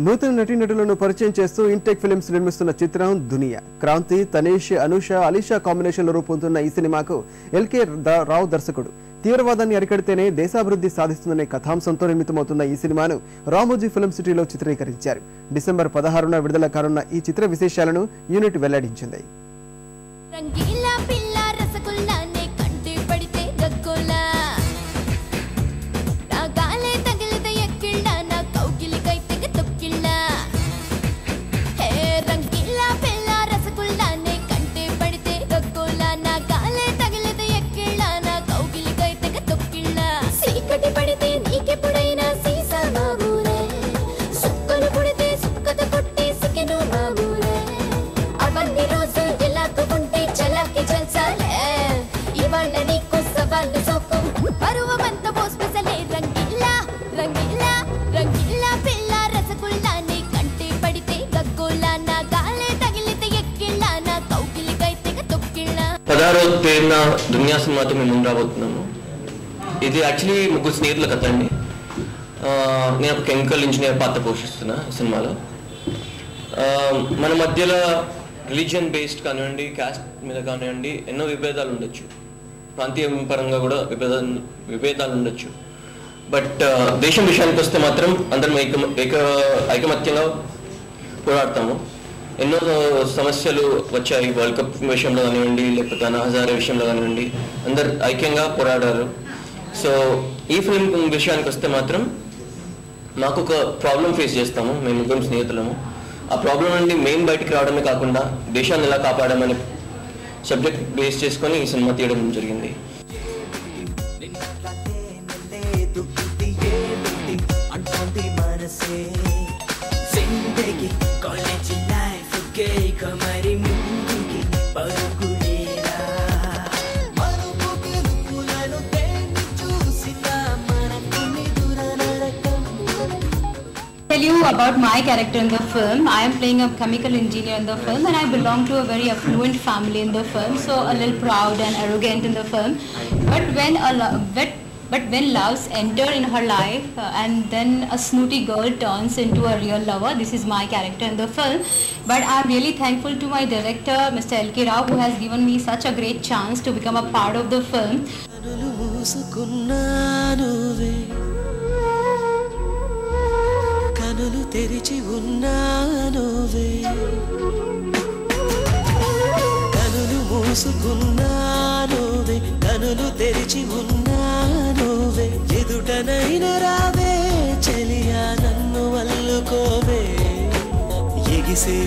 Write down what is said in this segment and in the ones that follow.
నూతన నటీనటులను పరిచయం చేస్తూ ఇంటెక్ ఫిలిమ్స్ నిర్మిస్తున్న చిత్రం దునియా. క్రాంతి తనేష్ అనుష అలీషా కాంబినేషన్లో రూపొందుతున్న ఈ సినిమాకు ఎల్కే ద- రావు దర్శకుడు. తీవ్రవాదాన్ని అరికడితేనే దేశాభివృద్ధి సాధిస్తుందనే కథాంశంతో నిర్మితమవుతున్న ఈ సినిమాను రామోజీ ఫిల్మ్ సిటీలో చిత్రీకరించారు. డిసెంబర్ పదహారున విడుదల కానున్న ఈ చిత్ర విశేషాలను యూనిట్ వెల్లడించింది. నీకు సవాళ్ళు సోకు పరువమంత పోస్పెసలే రంగిల్లా రంగిల్లా రంగిల్లా. పిల్ల రసగుల్లా నీ కంటి పడితే గగ్గోలా నా గాలే తగిలితే ఎక్కిళ్ళ నా కౌగిలికైతే తొక్కిళ్ళ పదహారో తేదీన దునియా సినిమాతో మేము ముందు రాబోతున్నాము. ఇది యాక్చువల్లీ ముగ్గురు స్నేహితుల కథ అండి. ఆ, నేను ఒక కెమికల్ ఇంజనీర్ పాత్ర పోషిస్తున్నా సినిమాలో. ఆ, మన మధ్యలో రిలీజియన్ బేస్డ్ కానివ్వండి క్యాస్ట్ మీద కానివ్వండి ఎన్నో విభేదాలు ఉండొచ్చు. ప్రాంతీయ పరంగా కూడా విభేదాలు విభేదాలు ఉండొచ్చు. బట్ దేశం విషయానికి వస్తే మాత్రం అందరం ఏక ఏక ఐకమత్యంగా పోరాడతాము. ఎన్నో సమస్యలు వచ్చాయి. వరల్డ్ కప్ విషయంలో కానివ్వండి లేకపోతే అనహజారే విషయంలో కానివ్వండి అందరు ఐక్యంగా పోరాడారు. సో ఈ ఫిల్మ్ విషయానికి వస్తే మాత్రం మాకు ఒక ప్రాబ్లం ఫేస్ చేస్తాము మేము ముగ్గురు స్నేహితులము. ఆ ప్రాబ్లం నుండి మేము బయటికి రావడమే కాకుండా దేశాన్ని ఎలా కాపాడమని సబ్జెక్ట్ బేస్ చేసుకొని ఈ సినిమా తీయడం జరిగింది. జిందగీ కాలేజీ లైఫ్ కే కమరి ముందు tell you about my character in the film. I am playing a chemical engineer in the film and I belong to a very affluent family in the film, so a little proud and arrogant in the film. But when a but, but when loves enter in her life uh, and then a snooty girl turns into a real lover, this is my character in the film. But I'm really thankful to my director, Mr. L.K. Rao, who has given me such a great chance to become a part of the film. కనులు కనులు తెరిచి ఉన్నానువే ఎదుటనైన రావే చెలియా నన్ను వల్లుకోవే ఎగిసే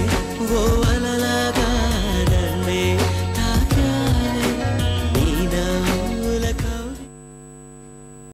ఓ